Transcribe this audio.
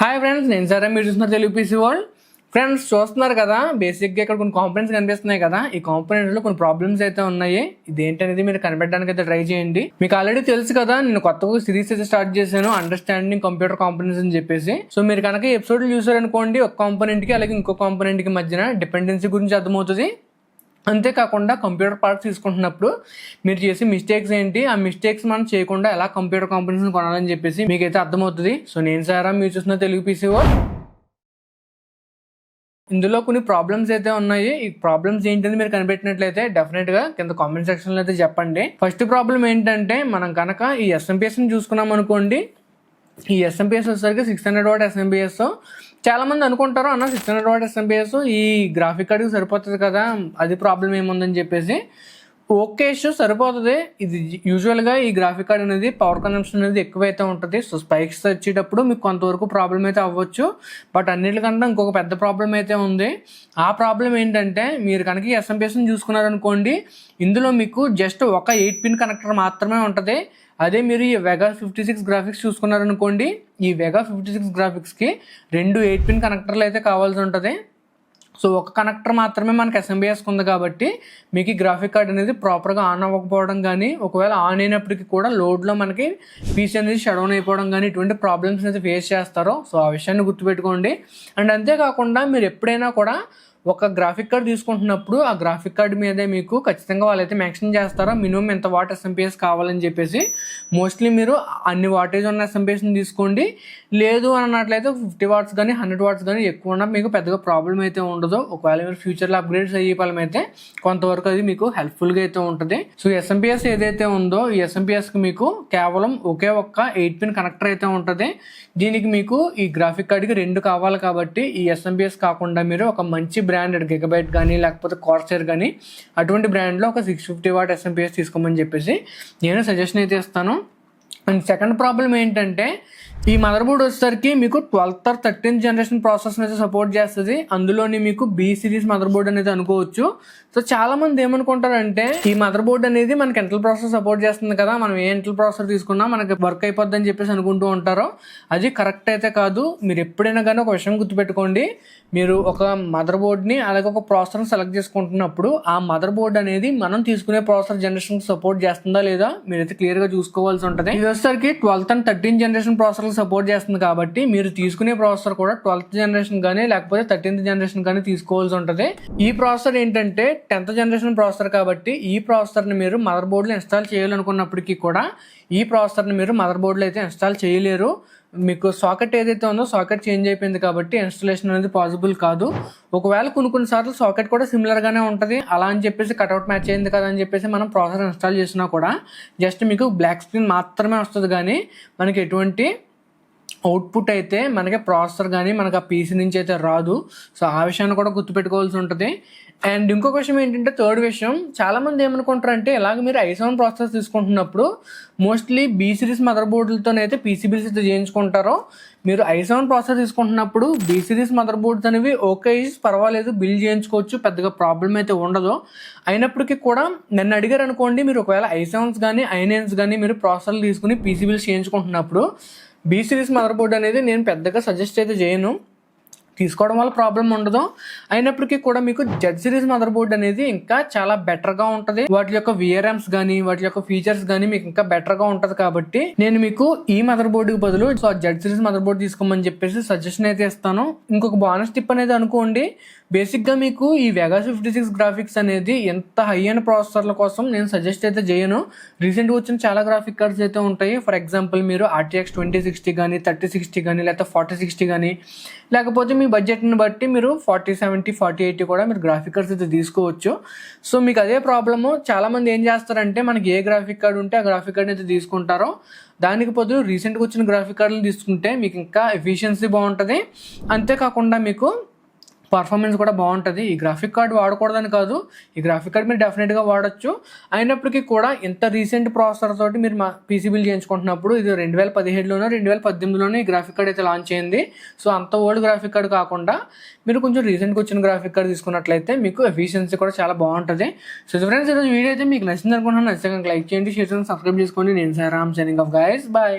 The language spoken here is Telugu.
హాయ్ ఫ్రెండ్స్ నేను సరే మీరు చూస్తున్నారు తెలుగు పీసీ వరల్డ్ ఫ్రెండ్స్ చూస్తున్నారు కదా బేసిక్గా ఇక్కడ కొన్ని కాంపనెంట్స్ కనిపిస్తున్నాయి కదా. ఈ కాంపనెంట్స్లో కొన్ని ప్రాబ్లమ్స్ అయితే ఉన్నాయి. ఇదేంటనేది మీరు కనిపెట్టడానికి అయితే ట్రై చేయండి. మీకు ఆల్రెడీ తెలుసు కదా నేను కొత్తగా సిరీస్ అయితే స్టార్ట్ చేశాను అండర్స్టాండింగ్ కంప్యూటర్ కాంపనెంట్స్ అని చెప్పేసి. సో మీరు కనుక ఎపిసోడ్లు చూసారనుకోండి ఒక కాంపనెంట్కి అలాగే ఇంకో కాంపనెంట్కి మధ్యన డిపెండెన్సీ గురించి అర్థమవుతుంది. అంతేకాకుండా కంప్యూటర్ పార్ట్స్ తీసుకుంటున్నప్పుడు మీరు చేసే మిస్టేక్స్ ఏంటి? ఆ మిస్టేక్స్ మనం చేయకుండా ఎలా కంప్యూటర్ కాంపిటీషన్ కొనాలని చెప్పేసి మీకైతే అర్థమవుతుంది. సో నేను సారా మీరు చూసిన తెలుగు పీసీఓ ఇందులో కొన్ని ప్రాబ్లమ్స్ అయితే ఉన్నాయి. ఈ ప్రాబ్లమ్స్ ఏంటని మీరు కనిపెట్టినట్లయితే డెఫినెట్గా కింద కామెంట్ సెక్షన్లో అయితే చెప్పండి. ఫస్ట్ ప్రాబ్లం ఏంటంటే మనం కనుక ఈ ఎస్ఎంపిఎస్ని చూసుకున్నాం అనుకోండి ఈ ఎస్ఎంపిఎస్ వచ్చేసరికి సిక్స్ హండ్రెడ్ వాట్ ఎస్ఎంపిఎస్ చాలా మంది అనుకుంటారు అన్న సిక్స్ హండ్రెడ్ వాట్ ఎస్ఎంపిఎస్ ఈ గ్రాఫిక్ కార్డుకి సరిపోతుంది కదా అది ప్రాబ్లం ఏముందని చెప్పేసి. ఓకే ఇష్యూ సరిపోతుంది. ఇది యూజువల్గా ఈ గ్రాఫిక్ కార్డ్ అనేది పవర్ కన్సంప్షన్ అనేది ఎక్కువైతే ఉంటుంది. సో స్పైక్స్ వచ్చేటప్పుడు మీకు కొంతవరకు ప్రాబ్లం అయితే అవ్వచ్చు. బట్ అన్నిటికంటే ఇంకొక పెద్ద ప్రాబ్లం అయితే ఉంది. ఆ ప్రాబ్లం ఏంటంటే మీరు కనుక ఎస్ఎంపిఎస్ని చూసుకున్నారనుకోండి ఇందులో మీకు జస్ట్ ఒక ఎయిట్ పిన్ కనెక్టర్ మాత్రమే ఉంటుంది. అదే మీరు ఈ వెగా ఫిఫ్టీ సిక్స్ గ్రాఫిక్స్ చూసుకున్నారనుకోండి ఈ వెగా ఫిఫ్టీ సిక్స్ గ్రాఫిక్స్కి రెండు ఎయిట్ పిన్ కనెక్టర్లు అయితే కావాల్సి ఉంటుంది. సో ఒక కనెక్టర్ మాత్రమే మనకి ఎస్ఎంబీఎస్ ఉంది కాబట్టి మీకు ఈ గ్రాఫిక్ కార్డ్ అనేది ప్రాపర్గా ఆన్ అవ్వకపోవడం కానీ ఒకవేళ ఆన్ అయినప్పటికీ కూడా లోడ్లో మనకి పీసీ అనేది షడౌన్ అయిపోవడం కానీ ఇటువంటి ప్రాబ్లమ్స్ అనేది ఫేస్ చేస్తారో సో ఆ విషయాన్ని గుర్తుపెట్టుకోండి. అండ్ అంతేకాకుండా మీరు ఎప్పుడైనా కూడా ఒక గ్రాఫిక్ కార్డ్ తీసుకుంటున్నప్పుడు ఆ గ్రాఫిక్ కార్డ్ మీదే మీకు ఖచ్చితంగా వాళ్ళైతే మెన్షన్ చేస్తారో? మినిమం ఎంత వాట్ ఎస్ఎంపిఎస్ కావాలని చెప్పేసి. మోస్ట్లీ మీరు అన్ని వాటేజ్ ఉన్న ఎస్ఎంపిఎస్ని తీసుకోండి. లేదు అన్నట్లయితే ఫిఫ్టీ వాట్స్ కానీ హండ్రెడ్ వాట్స్ కానీ ఎక్కువ ఉన్నా మీకు పెద్దగా ప్రాబ్లం అయితే ఉండదు. ఒకవేళ మీరు ఫ్యూచర్లో అప్గ్రేడ్స్ అయ్యే ఫలం అయితే కొంతవరకు అది మీకు హెల్ప్ఫుల్గా అయితే ఉంటుంది. సో ఎస్ఎంపిఎస్ ఏదైతే ఉందో ఈ ఎస్ఎంపిఎస్కి మీకు కేవలం ఒకే ఒక్క ఎయిట్ పిన్ కనెక్టర్ అయితే ఉంటుంది. దీనికి మీకు ఈ గ్రాఫిక్ కార్డ్కి రెండు కావాలి కాబట్టి ఈ ఎస్ఎంపిఎస్ కాకుండా మీరు ఒక మంచి బ్రాండెడ్ గిగబైట్ కానీ లేకపోతే కార్సర్ కానీ అటువంటి బ్రాండ్లో ఒక సిక్స్ ఫిఫ్టీ వాట్ ఎస్ఎంపిఎస్ తీసుకోమని చెప్పేసి నేను సజెషన్ అయితే ఇస్తాను. అండ్ సెకండ్ ప్రాబ్లం ఏంటంటే ఈ మదర్ బోర్డ్ వచ్చేసరికి మీకు twelfth or thirteenth generation process అయితే సపోర్ట్ చేస్తుంది. అందులోని మీకు బి సిరీస్ మదర్ బోర్డ్ అనేది అనుకోవచ్చు. సో చాలా మంది ఏమనుకుంటారంటే ఈ మదర్ బోర్డ్ అనేది మనకి ఎంటల్ ప్రాసెస్ సపోర్ట్ చేస్తుంది కదా మనం ఏ ఎంటల్ ప్రాసెస్ తీసుకున్నా మనకి వర్క్ అయిపోద్ది అని చెప్పేసి అనుకుంటూ ఉంటారో అది కరెక్ట్ అయితే కాదు. మీరు ఎప్పుడైనా కానీ ఒక విషయం గుర్తుపెట్టుకోండి. మీరు ఒక మదర్ బోర్డ్ని అలాగే ఒక ప్రాసెసర్ని సెలెక్ట్ చేసుకుంటున్నప్పుడు ఆ మదర్ బోర్డ్ అనేది మనం తీసుకునే ప్రాసెసర్ జనరేషన్ సపోర్ట్ చేస్తుందా లేదా మీరైతే క్లియర్గా చూసుకోవాల్సి ఉంటుంది. ప్రాసెసర్కి twelfth and thirteen generation processor support చేస్తుంది కాబట్టి మీరు తీసుకునే ప్రాసెసర్ కూడా ట్వెల్త్ జనరేషన్ కానీ లేకపోతే థర్టీన్త్ జనరేషన్ కానీ తీసుకోవాల్సి ఉంటుంది. ఈ ప్రాసెసర్ ఏంటంటే టెన్త్ జనరేషన్ ప్రాసెసర్ కాబట్టి ఈ ప్రాసెసర్ని మీరు మదర్ బోర్డులో ఇన్స్టాల్ చేయాలనుకున్నప్పటికీ కూడా ఈ ప్రాసెసర్ని మీరు మదర్ బోర్డులో అయితే ఇన్స్టాల్ చేయలేరు. మీకు సాకెట్ ఏదైతే ఉందో సాకెట్ చేంజ్ అయిపోయింది కాబట్టి ఇన్స్టలేషన్ అనేది పాసిబుల్ కాదు. ఒకవేళ కొన్ని కొన్ని సార్లు సాకెట్ కూడా సిమిలర్గానే ఉంటుంది. అలా అని చెప్పేసి కట్అవుట్ మ్యాచ్ అయింది కదా అని చెప్పేసి మనం ప్రాసెసర్ ఇన్స్టాల్ చేసినా కూడా జస్ట్ మీకు బ్లాక్ స్క్రీన్ మాత్రమే వస్తుంది కానీ మనకి ఎటువంటి అవుట్పుట్ అయితే మనకి ప్రాసెసర్ కానీ మనకి ఆ పీసీ నుంచి అయితే రాదు. సో ఆ విషయాన్ని కూడా గుర్తుపెట్టుకోవాల్సి ఉంటుంది. అండ్ ఇంకొక విషయం ఏంటంటే థర్డ్ విషయం. చాలామంది ఏమనుకుంటారంటే ఇలాగ మీరు ఐ సెవెన్ ప్రాసెసర్ తీసుకుంటున్నప్పుడు మోస్ట్లీ బీ సిరీస్ మదర్ బోర్డులతోనైతే పీసీబీస్ అయితే చేయించుకుంటారో మీరు ఐ సెవెన్ ప్రాసెసర్ తీసుకుంటున్నప్పుడు బీ సిరీస్ మదర్ బోర్డ్స్ అనేవి ఓకే పర్వాలేదు బిల్ చేయించుకోవచ్చు పెద్దగా ప్రాబ్లం అయితే ఉండదు. అయినప్పటికీ కూడా నన్ను అడిగారు అనుకోండి మీరు ఒకవేళ ఐ సెవెన్స్ కానీ ఐనైన్స్ కానీ మీరు ప్రాసెసర్లు తీసుకుని పీసీబీస్ చేయించుకుంటున్నప్పుడు బీ సిరీస్ మదర్ బోర్డ్ అనేది నేను పెద్దగా సజెస్ట్ అయితే చేయను. తీసుకోవడం వల్ల ప్రాబ్లం ఉండదు. అయినప్పటికీ కూడా మీకు జెడ్ సిరీస్ మదర్ బోర్డ్ అనేది ఇంకా చాలా బెటర్గా ఉంటుంది. వాటి యొక్క విఆర్ఎమ్స్ కానీ వాటి యొక్క ఫీచర్స్ కానీ మీకు ఇంకా బెటర్గా ఉంటుంది కాబట్టి నేను మీకు ఈ మదర్ బోర్డుకి బదులు so Z series mother board తీసుకోమని చెప్పేసి సజెషన్ అయితే ఇస్తాను. ఇంకొక బోనస్ టిప్ అనేది అనుకోండి. బేసిక్గా మీకు ఈ వెగా ఫిఫ్టీ సిక్స్ గ్రాఫిక్స్ అనేది ఎంత హై అండ్ ప్రాసెసర్ల కోసం నేను సజెస్ట్ అయితే చేయను. రీసెంట్గా వచ్చిన చాలా గ్రాఫిక్ కార్డ్స్ అయితే ఉంటాయి. ఫర్ ఎగ్జాంపుల్ మీరు ఆర్టీఎక్స్ ట్వంటీ సిక్స్టీ కానీ థర్టీ సిక్స్టీ కానీ లేకపోతే ఫార్టీ సిక్స్టీ కానీ లేకపోతే మీ బడ్జెట్ని బట్టి మీరు ఫార్టీ సెవెంటీ ఫార్టీ ఎయిటీ కూడా మీరు గ్రాఫిక్ కార్డ్స్ అయితే తీసుకోవచ్చు. సో మీకు అదే ప్రాబ్లము చాలామంది ఏం చేస్తారంటే మనకి ఏ గ్రాఫిక్ కార్డ్ ఉంటే ఆ గ్రాఫిక్ కార్డ్ అయితే తీసుకుంటారో. దానికి బదులు రీసెంట్గా వచ్చిన గ్రాఫిక్ కార్డులు తీసుకుంటే మీకు ఇంకా ఎఫిషియన్సీ బాగుంటుంది. అంతేకాకుండా మీకు పర్ఫార్మెన్స్ కూడా బాగుంటుంది. ఈ గ్రాఫిక్ కార్డ్ వాడకూడదని కాదు ఈ గ్రాఫిక్ కార్డ్ మీరు డెఫినెట్గా వాడచ్చు. అయినప్పటికీ కూడా ఇంత రీసెంట్ ప్రాసెసర్ తోటి మీరు మా పీసీబీలు చేయించుకుంటున్నప్పుడు ఇది రెండు వేల పదిహేడులోనో రెండు వేల పద్దెనిమిదిలోనో ఈ గ్రాఫిక్ కార్డ్ అయితే లాంచ్ అయింది. సో అంత ఓల్డ్ గ్రాఫిక్ కార్డ్ కాకుండా మీరు కొంచెం రీసెంట్గా వచ్చిన గ్రాఫిక్ కార్డ్ తీసుకున్నట్లయితే మీకు ఎఫిషియన్సీ కూడా చాలా బాగుంటుంది. సో ఫ్రెండ్స్ ఈరోజు వీడియో అయితే మీకు నచ్చింది అనుకుంటున్నాను నచ్చితే లైక్ చేయండి షేర్ చేయండి సబ్స్క్రైబ్ చేసుకోండి. నేను sir Ram signing off guys bye